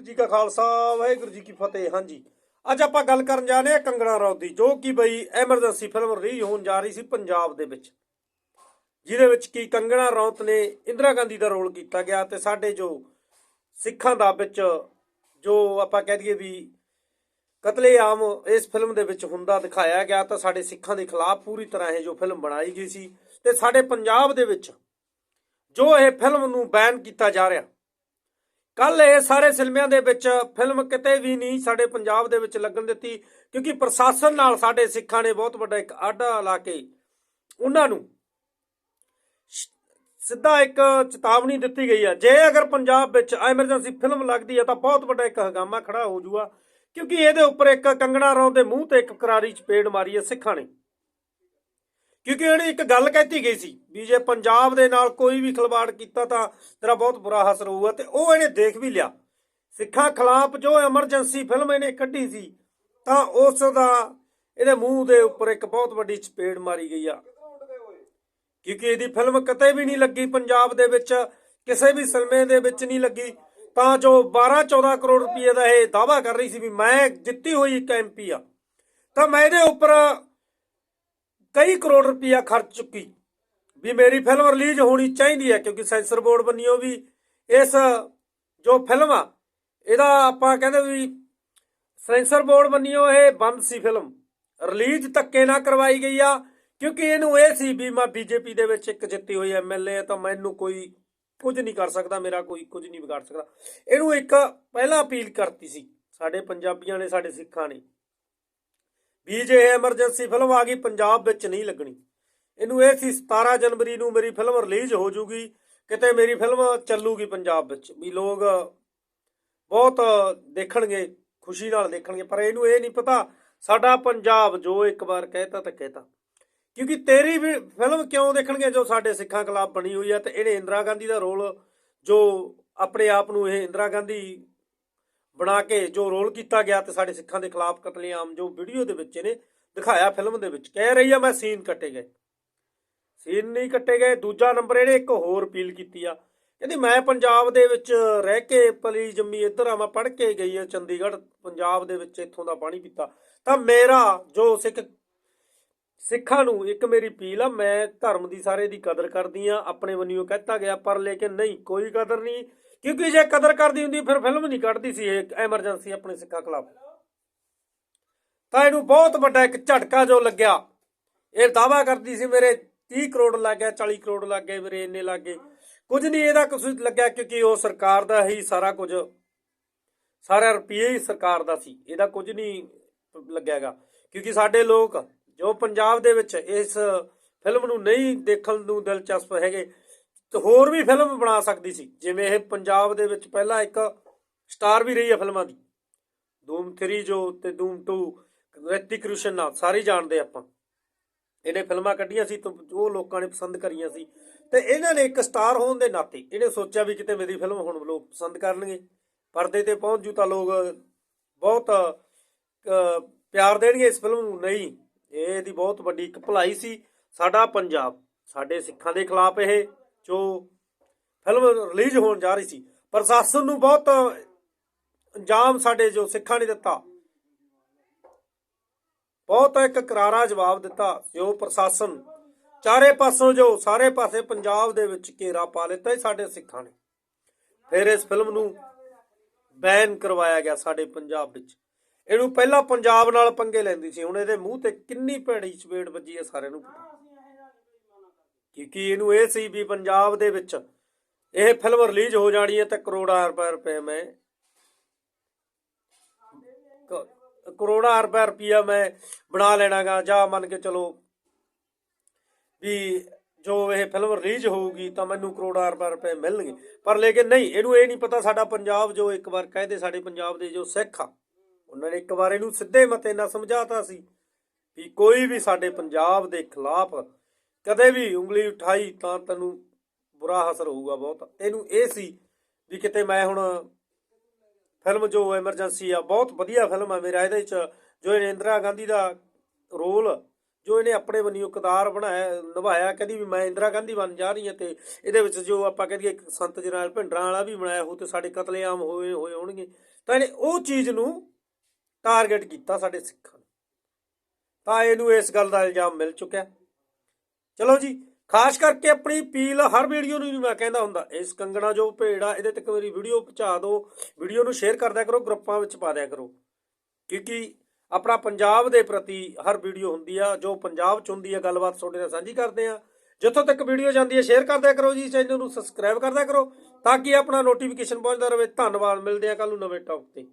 ਵਾਹਿਗੁਰੂ ਜੀ ਕਾ ਖਾਲਸਾ, ਵਾਹਿਗੁਰੂ ਜੀ ਕੀ ਫਤਿਹ। ਹਾਂਜੀ, ਅੱਜ ਆਪਾਂ ਗੱਲ ਕਰਨ ਜਾ ਰਹੇ ਹਾਂ ਕੰਗਣਾ ਰੌਤ ਦੀ, ਜੋ ਕਿ ਬਈ ਐਮਰਜੈਂਸੀ ਫਿਲਮ ਰਿਲੀਜ਼ ਹੋਣ ਜਾ ਰਹੀ ਸੀ ਪੰਜਾਬ ਦੇ ਵਿੱਚ, ਜਿਹਦੇ ਵਿੱਚ ਕੀ ਕੰਗਣਾ ਰੌਤ ਨੇ ਇੰਦਰਾ ਗਾਂਧੀ ਦਾ ਰੋਲ ਕੀਤਾ ਗਿਆ ਤੇ ਸਾਡੇ ਜੋ ਸਿੱਖਾਂ ਦਾ ਵਿੱਚ ਜੋ ਆਪਾਂ ਕਹਿ ਦਈਏ ਵੀ ਕਤਲੇਆਮ ਇਸ ਫਿਲਮ ਦੇ ਵਿੱਚ ਹੁੰਦਾ ਦਿਖਾਇਆ ਗਿਆ, ਤਾਂ ਸਾਡੇ ਸਿੱਖਾਂ ਦੇ ਖਿਲਾਫ ਪੂਰੀ ਤਰ੍ਹਾਂ ਇਹ ਜੋ ਫਿਲਮ ਬਣਾਈ ਗਈ ਸੀ ਤੇ ਸਾਡੇ ਪੰਜਾਬ ਦੇ ਵਿੱਚ ਜੋ ਇਹ ਫਿਲਮ ਨੂੰ ਬੈਨ ਕੀਤਾ ਜਾ ਰਿਹਾ ਕੱਲ ਇਹ ਸਾਰੇ ਸਿਲਮਿਆਂ ਦੇ ਵਿੱਚ ਫਿਲਮ ਕਿਤੇ ਵੀ ਨਹੀਂ ਸਾਡੇ ਪੰਜਾਬ ਦੇ ਵਿੱਚ ਲੱਗਣ ਦਿੱਤੀ, ਕਿਉਂਕਿ ਪ੍ਰਸ਼ਾਸਨ ਨਾਲ ਸਾਡੇ ਸਿੱਖਾਂ ਨੇ ਬਹੁਤ ਵੱਡਾ ਇੱਕ ਆਡਾ ਲਾ ਕੇ ਉਹਨਾਂ ਨੂੰ ਸਿੱਧਾ ਇੱਕ ਚੇਤਾਵਨੀ ਦਿੱਤੀ ਗਈ ਹੈ ਜੇ ਅਗਰ ਪੰਜਾਬ ਵਿੱਚ ਐਮਰਜੈਂਸੀ ਫਿਲਮ ਲੱਗਦੀ ਹੈ ਤਾਂ ਬਹੁਤ ਵੱਡਾ ਇੱਕ ਹੰਗਾਮਾ ਖੜਾ ਹੋ ਜੂਗਾ, ਕਿਉਂਕਿ ਇਹਦੇ ਉੱਪਰ ਇੱਕ ਕੰਗਣਾ ਰੌਂ ਦੇ ਮੂੰਹ ਤੇ ਇੱਕ ਕਰਾਰੀ ਚਪੇੜ ਮਾਰੀ ਹੈ ਸਿੱਖਾਂ ਨੇ। ਕਿਉਂਕਿ ਇਹਨੇ ਇੱਕ ਗੱਲ ਕਹਿਤੀ ਗਈ ਸੀ ਵੀ ਜੇ ਪੰਜਾਬ ਦੇ ਨਾਲ ਕੋਈ ਵੀ ਖਿਲਵਾੜ ਕੀਤਾ ਤਾਂ ਤੇਰਾ ਬਹੁਤ ਬੁਰਾ ਅਸਰ ਹੋਊਗਾ ਤੇ ਉਹ ਇਹਨੇ ਦੇਖ ਵੀ ਲਿਆ। ਸਿੱਖਾਂ ਖਿਲਾਫ ਜੋ ਐਮਰਜੈਂਸੀ ਫਿਲਮ ਇਹਨੇ ਕੱਢੀ ਸੀ, ਤਾਂ ਉਸ ਦਾ ਇਹਦੇ ਮੂੰਹ ਦੇ ਉੱਪਰ ਇੱਕ ਬਹੁਤ ਵੱਡੀ ਚਪੇੜ ਮਾਰੀ ਗਈ ਆ। ਕਿਉਂਕਿ ਇਹਦੀ ਫਿਲਮ ਕਿਤੇ ਵੀ ਨਹੀਂ ਲੱਗੀ, ਪੰਜਾਬ ਦੇ ਵਿੱਚ ਕਿਸੇ ਵੀ ਸਿਨੇਮੇ ਦੇ ਵਿੱਚ ਨਹੀਂ ਲੱਗੀ, ਤਾਂ ਜੋ 12 14 ਕਰੋੜ ਰੁਪਏ ਦਾ ਇਹ ਦਾਵਾ ਕਰ ਰਹੀ ਸੀ ਵੀ ਮੈਂ ਜਿੱਤੀ ਹੋਈ ਇੱਕ ਐਮਪੀ ਆ। ਤਾਂ ਮੈਂ ਇਹਦੇ ਉੱਪਰ ਕਈ ਕਰੋੜ ਰੁਪਇਆ ਖਰਚ ਚੁੱਕੀ। ਵੀ ਮੇਰੀ ਫਿਲਮ ਰਿਲੀਜ਼ ਹੋਣੀ ਚਾਹੀਦੀ ਹੈ, ਕਿਉਂਕਿ ਸੈਂਸਰ ਬੋਰਡ ਬੰਨਿਓ ਵੀ ਇਸ ਜੋ ਫਿਲਮ ਆ, ਇਹਦਾ ਆਪਾਂ ਕਹਿੰਦੇ ਵੀ ਸੈਂਸਰ ਬੋਰਡ ਬੰਨਿਓ ਇਹ ਬੰਦ ਸੀ ਫਿਲਮ ਰਿਲੀਜ਼ ਧੱਕੇ ਨਾਲ ਕਰਵਾਈ ਗਈ ਆ, ਕਿਉਂਕਿ ਇਹਨੂੰ ਇਹ ਸੀ ਵੀ ਮੈਂ ਬੀਜੇਪੀ ਦੇ ਵਿੱਚ ਇੱਕ ਜਿੱਤੀ ਹੋਈ ਐਮਐਲਏ ਤਾਂ ਮੈਨੂੰ ਕੋਈ ਕੁਝ ਨਹੀਂ ਕਰ ਸਕਦਾ, ਮੇਰਾ ਕੋਈ ਕੁਝ ਨਹੀਂ ਵਿਗਾੜ ਸਕਦਾ। ਇਹਨੂੰ ਇੱਕ ਪਹਿਲਾਂ ਅਪੀਲ ਕਰਤੀ ਸੀ, ਸਾਡੇ ਪੰਜਾਬੀਆਂ ਨੇ, ਸਾਡੇ ਸਿੱਖਾਂ ਨੇ। ਵੀ ਜੇ ਐਮਰਜੈਂਸੀ ਫਿਲਮ ਆ ਗਈ, ਪੰਜਾਬ ਵਿੱਚ ਨਹੀਂ ਲੱਗਣੀ। ਇਹਨੂੰ ਇਹ ਸੀ 17 ਜਨਵਰੀ ਨੂੰ ਮੇਰੀ ਫਿਲਮ ਰਿਲੀਜ਼ ਹੋ ਜੂਗੀ, ਕਿਤੇ ਮੇਰੀ ਫਿਲਮ ਚੱਲੂਗੀ ਪੰਜਾਬ ਵਿੱਚ, ਵੀ ਲੋਕ ਬਹੁਤ ਦੇਖਣਗੇ, ਖੁਸ਼ੀ ਨਾਲ ਦੇਖਣਗੇ, ਪਰ ਇਹਨੂੰ ਇਹ ਨਹੀਂ ਪਤਾ, ਸਾਡਾ ਪੰਜਾਬ ਜੋ ਇੱਕ ਵਾਰ ਕਹਿਤਾ ਤਾਂ ਕਹਿਤਾ। ਕਿਉਂਕਿ ਤੇਰੀ ਫਿਲਮ ਕਿਉਂ ਦੇਖਣਗੇ ਜੋ ਸਾਡੇ ਸਿੱਖਾਂ ਖਿਲਾਫ ਬਣੀ ਹੋਈ ਹੈ ਤੇ ਇਹਨੇ ਇੰਦਰਾ ਗਾਂਧੀ ਦਾ ਰੋਲ ਜੋ ਆਪਣੇ ਆਪ ਨੂੰ ਇਹ ਇੰਦਰਾ ਗਾਂਧੀ ਬਣਾ ਕੇ ਜੋ ਰੋਲ ਕੀਤਾ ਗਿਆ ਤੇ ਸਾਡੇ ਸਿੱਖਾਂ ਦੇ ਖਿਲਾਫ ਕਤਲੇਆਮ ਜੋ ਵੀਡੀਓ ਦੇ ਵਿੱਚ ਇਹਨੇ ਦਿਖਾਇਆ, ਫਿਲਮ ਦੇ ਵਿੱਚ। ਕਹਿ ਰਹੀ ਆ ਮੈਂ ਸੀਨ ਕੱਟੇ ਗਏ। ਸੀਨ ਨਹੀਂ ਕੱਟੇ ਗਏ, ਦੂਜਾ ਨੰਬਰ ਇਹਨੇ ਇੱਕ ਹੋਰ ਅਪੀਲ ਕੀਤੀ ਆ। ਕਹਿੰਦੀ ਮੈਂ ਪੰਜਾਬ ਦੇ ਵਿੱਚ ਰਹਿ ਕੇ ਪਲੀ ਜੰਮੀ ਇੱਧਰ ਆ, ਮੈਂ ਪੜ੍ਹ ਕੇ ਗਈ ਆ ਚੰਡੀਗੜ੍ਹ, ਪੰਜਾਬ ਦੇ ਵਿੱਚ ਇੱਥੋਂ ਦਾ ਪਾਣੀ ਪੀਤਾ। ਤਾਂ ਮੇਰਾ ਜੋ ਸਿੱਖ ਸਿੱਖਾਂ ਨੂੰ ਇੱਕ ਮੇਰੀ ਅਪੀਲ ਆ, ਮੈਂ ਧਰਮ ਦੀ ਸਾਰੇ ਦੀ ਕਦਰ ਕਰਦੀ ਆ, ਆਪਣੇ ਵੱਲੋਂ ਕਹਿਤਾ ਗਿਆ, ਪਰ ਲੇਕਿਨ ਨਹੀਂ, ਕੋਈ ਕਦਰ ਨਹੀਂ। ਕਿਉਂਕਿ ਜੇ ਕਦਰ ਕਰਦੀ ਹੁੰਦੀ, ਫਿਰ ਫਿਲਮ ਨਹੀਂ ਕੱਢਦੀ ਸੀ ਇਹ ਐਮਰਜੈਂਸੀ ਆਪਣੇ ਸਿੱਖਾਂ ਖਿਲਾਫ। ਤਾਂ ਇਹਨੂੰ ਬਹੁਤ ਵੱਡਾ ਇੱਕ ਝਟਕਾ ਜੋ ਲੱਗਿਆ। ਇਹ ਦਾਵਾ ਕਰਦੀ ਸੀ ਮੇਰੇ 30 ਕਰੋੜ ਲੱਗ ਗਿਆ 40 ਕਰੋੜ ਲੱਗ ਗਏ, ਮੇਰੇ ਇੰਨੇ ਲੱਗ ਗਏ। ਕੁਝ ਨਹੀਂ ਇਹਦਾ ਕੁਝ ਲੱਗਿਆ ਕਿਉਂਕਿ ਉਹ ਸਰਕਾਰ ਦਾ ਹੀ ਸਾਰਾ ਕੁਝ, ਸਾਰਾ ਰੁਪਏ ਹੀ ਸਰਕਾਰ ਦਾ ਸੀ। ਇਹਦਾ ਕੁਝ ਨਹੀਂ ਲੱਗਿਆਗਾ। ਕਿਉਂਕਿ ਸਾਡੇ ਲੋਕ ਜੋ ਪੰਜਾਬ ਦੇ ਵਿੱਚ ਇਸ ਫਿਲਮ ਨੂੰ ਨਹੀਂ ਦੇਖਣ ਨੂੰ ਦਿਲਚਸਪ ਹੈਗੇ ਤੇ ਹੋਰ ਵੀ ਫਿਲਮ ਬਣਾ ਸਕਦੀ ਸੀ। ਜਿਵੇਂ ਇਹ ਪੰਜਾਬ ਦੇ ਵਿੱਚ ਪਹਿਲਾਂ ਇੱਕ ਸਟਾਰ ਵੀ ਰਹੀ ਹੈ ਫਿਲਮਾਂ ਦੀ। ਧੂਮ 3 ਜੋ ਤੇ ਧੂਮ 2 ਰਿਤਿਕ ਰੋਸ਼ਨ ਨਾਲ ਸਾਰੇ ਜਾਣਦੇ ਆਪਾਂ। ਇਹਨੇ ਫਿਲਮਾਂ ਕੱਢੀਆਂ ਸੀ ਤਾਂ ਉਹ ਲੋਕਾਂ ਨੇ ਪਸੰਦ ਕਰੀਆਂ ਸੀ। ਤੇ ਇਹਨਾਂ ਨੇ ਇੱਕ ਸਟਾਰ ਹੋਣ ਦੇ ਨਾਤੇ ਇਹਨੇ ਸੋਚਿਆ ਵੀ ਕਿਤੇ ਮੇਰੀ ਫਿਲਮ ਹੁਣ ਲੋਕ ਪਸੰਦ ਕਰਨਗੇ। ਪਰਦੇ ਤੇ ਪਹੁੰਚ ਜੂ ਤਾਂ ਲੋਕ ਬਹੁਤ ਪਿਆਰ ਦੇਣਗੇ ਇਸ ਫਿਲਮ ਨੂੰ। ਨਹੀਂ, ਇਹ ਇਹਦੀ ਬਹੁਤ ਵੱਡੀ ਇੱਕ ਭਲਾਈ ਸੀ। ਸਾਡਾ ਪੰਜਾਬ, ਸਾਡੇ ਸਿੱਖਾਂ ਦੇ ਖਿਲਾਫ ਇਹ ਜੋ ਫਿਲਮ ਰਿਲੀਜ਼ ਹੋਣ ਜਾ ਰਹੀ ਸੀ। ਪ੍ਰਸ਼ਾਸਨ ਨੂੰ ਬਹੁਤ ਅੰਜਾਮ ਸਾਡੇ ਜੋ ਸਿੱਖਾਂ ਨੇ ਦਿੱਤਾ। ਬਹੁਤ ਇੱਕ ਕਰਾਰਾ ਜਵਾਬ ਦਿੱਤਾ ਜੋ ਪ੍ਰਸ਼ਾਸਨ। ਚਾਰੇ ਪਾਸੋਂ ਜੋ ਸਾਰੇ ਪਾਸੇ ਪੰਜਾਬ ਦੇ ਵਿੱਚ ਘੇਰਾ ਪਾ ਲਿੱਤਾ ਇਹ ਸਾਡੇ ਸਿੱਖਾਂ ਨੇ। ਫਿਰ ਇਸ ਫਿਲਮ ਨੂੰ ਬੈਨ ਕਰਵਾਇਆ ਗਿਆ ਸਾਡੇ ਪੰਜਾਬ ਵਿੱਚ। ਇਹਨੂੰ ਪਹਿਲਾਂ ਪੰਜਾਬ ਨਾਲ ਪੰਗੇ ਲੈਂਦੀ ਸੀ। ਹੁਣ ਇਹਦੇ ਮੂੰਹ ਤੇ ਕਿੰਨੀ ਭੈੜੀ ਚਪੇੜ ਵੱਜੀ ਹੈ ਸਾਰਿਆਂ ਨੂੰ ਪਤਾ। ਕਿਉਂਕਿ ਇਹਨੂੰ ਇਹ ਸੀ ਵੀ ਪੰਜਾਬ ਦੇ ਵਿੱਚ ਇਹ ਫਿਲਮ ਰਿਲੀਜ਼ ਹੋ ਜਾਣੀ ਹੈ ਤਾਂ ਕਰੋੜਾਂ ਰੁਪਏ ਰੁਪਏ ਮੈਂ ਕਰੋੜਾਂ ਰੁਪਏ ਰੁਪਿਆ ਮੈਂ ਬਣਾ ਲੈਣਾਗਾ ਜਾਂ ਮੰਨ ਕੇ ਚਲੋ ਵੀ ਜੋ ਇਹ ਫਿਲਮ ਰਿਲੀਜ਼ ਹੋਊਗੀ ਤਾਂ ਮੈਨੂੰ ਕਰੋੜਾਂ ਰੁਪਏ ਰੁਪਏ ਮਿਲਣਗੇ। ਪਰ ਲੇਕਿਨ ਨਹੀਂ, ਇਹਨੂੰ ਇਹ ਨਹੀਂ ਪਤਾ ਸਾਡਾ ਪੰਜਾਬ ਜੋ ਇੱਕ ਵਾਰ ਕਹਦੇ ਸਾਡੇ ਪੰਜਾਬ ਦੇ ਜੋ ਸਿੱਖ ਆ, ਉਹਨਾਂ ਨੇ ਇੱਕ ਵਾਰ ਇਹਨੂੰ ਸਿੱਧੇ ਮਤੇ ਨਾਲ ਸਮਝਾਤਾ ਸੀ ਵੀ ਕੋਈ ਵੀ ਸਾਡੇ ਪੰਜਾਬ ਦੇ ਖਿਲਾਫ ਕਦੇ ਵੀ ਉਂਗਲੀ ਉਠਾਈ ਤਾਂ ਤੈਨੂੰ ਬੁਰਾ ਅਸਰ ਹੋਊਗਾ ਬਹੁਤ। ਇਹਨੂੰ ਇਹ ਸੀ ਵੀ ਕਿਤੇ ਮੈਂ ਹੁਣ ਫਿਲਮ ਜੋ ਐਮਰਜੈਂਸੀ ਆ, ਬਹੁਤ ਵਧੀਆ ਫਿਲਮ ਆ ਮੇਰਾ, ਇਹਦੇ ਚ ਜੋ ਇਹ ਇੰਦਰਾ ਗਾਂਧੀ ਦਾ ਰੋਲ, ਜੋ ਇਹਨੇ ਆਪਣੇ ਵੱਲੋਂ ਕਿਰਦਾਰ ਬਣਾਇਆ, ਨਿਭਾਇਆ, ਕਹਿੰਦੀ ਵੀ ਮੈਂ ਇੰਦਰਾ ਗਾਂਧੀ ਬਣ ਜਾ ਰਹੀ ਹਾਂ ਤੇ ਇਹਦੇ ਵਿੱਚ ਜੋ ਆਪਾਂ ਕਹਦੇ ਸੰਤ ਜਰਨੈਲ ਭਿੰਡਰਾਂ ਵਾਲਾ ਵੀ ਬਣਾਇਆ ਹੋ ਤੇ ਸਾਡੇ ਕਤਲੇਆਮ ਹੋਏ ਹੋਏ ਹੋਣਗੇ। ਤਾਂ ਇਹਨੇ ਉਹ ਚੀਜ਼ ਨੂੰ ਟਾਰਗੇਟ ਕੀਤਾ ਸਾਡੇ ਸਿੱਖਾਂ ਨੂੰ। ਤਾਂ ਇਹਨੂੰ ਇਸ ਗੱਲ ਦਾ ਇਲਜ਼ਾਮ ਮਿਲ ਚੁੱਕਿਆ। ਚਲੋ ਜੀ, ਖਾਸ ਕਰਕੇ ਆਪਣੀ ਅਪੀਲ ਹਰ ਵੀਡੀਓ ਨੂੰ ਵੀ ਮੈਂ ਕਹਿੰਦਾ ਹੁੰਦਾ, ਇਸ ਕੰਗਣਾ ਜੋ ਭੇੜ ਆ ਇਹਦੇ ਤੱਕ ਮੇਰੀ ਵੀਡੀਓ ਪਹੁੰਚਾ ਦਿਓ, ਵੀਡੀਓ ਨੂੰ ਸ਼ੇਅਰ ਕਰਦਿਆ ਕਰੋ, ਗਰੁੱਪਾਂ ਵਿੱਚ ਪਾ ਦਿਆ ਕਰੋ। ਕਿਉਂਕਿ ਆਪਣਾ ਪੰਜਾਬ ਦੇ ਪ੍ਰਤੀ ਹਰ ਵੀਡੀਓ ਹੁੰਦੀ ਆ, ਜੋ ਪੰਜਾਬ ਚ ਹੁੰਦੀ ਆ, ਗੱਲਬਾਤ ਤੁਹਾਡੇ ਨਾਲ ਸਾਂਝੀ ਕਰਦੇ ਆ। ਜਿੱਥੋਂ ਤੱਕ ਵੀਡੀਓ ਜਾਂਦੀ ਹੈ ਸ਼ੇਅਰ ਕਰਦਿਆ ਕਰੋ ਜੀ ਚੈਨਲ ਨੂੰ ਸਬਸਕ੍ਰਾਈਬ ਕਰਦਿਆ ਕਰੋ, ਤਾਂ ਕਿ ਆਪਣਾ ਨੋਟੀਫਿਕੇਸ਼ਨ ਪਹੁੰਚਦਾ ਰਹੇ। ਧੰਨਵਾਦ, ਮਿਲਦੇ ਆ ਕੱਲ ਨੂੰ ਨਵੇਂ ਟੌਪ ਤੇ।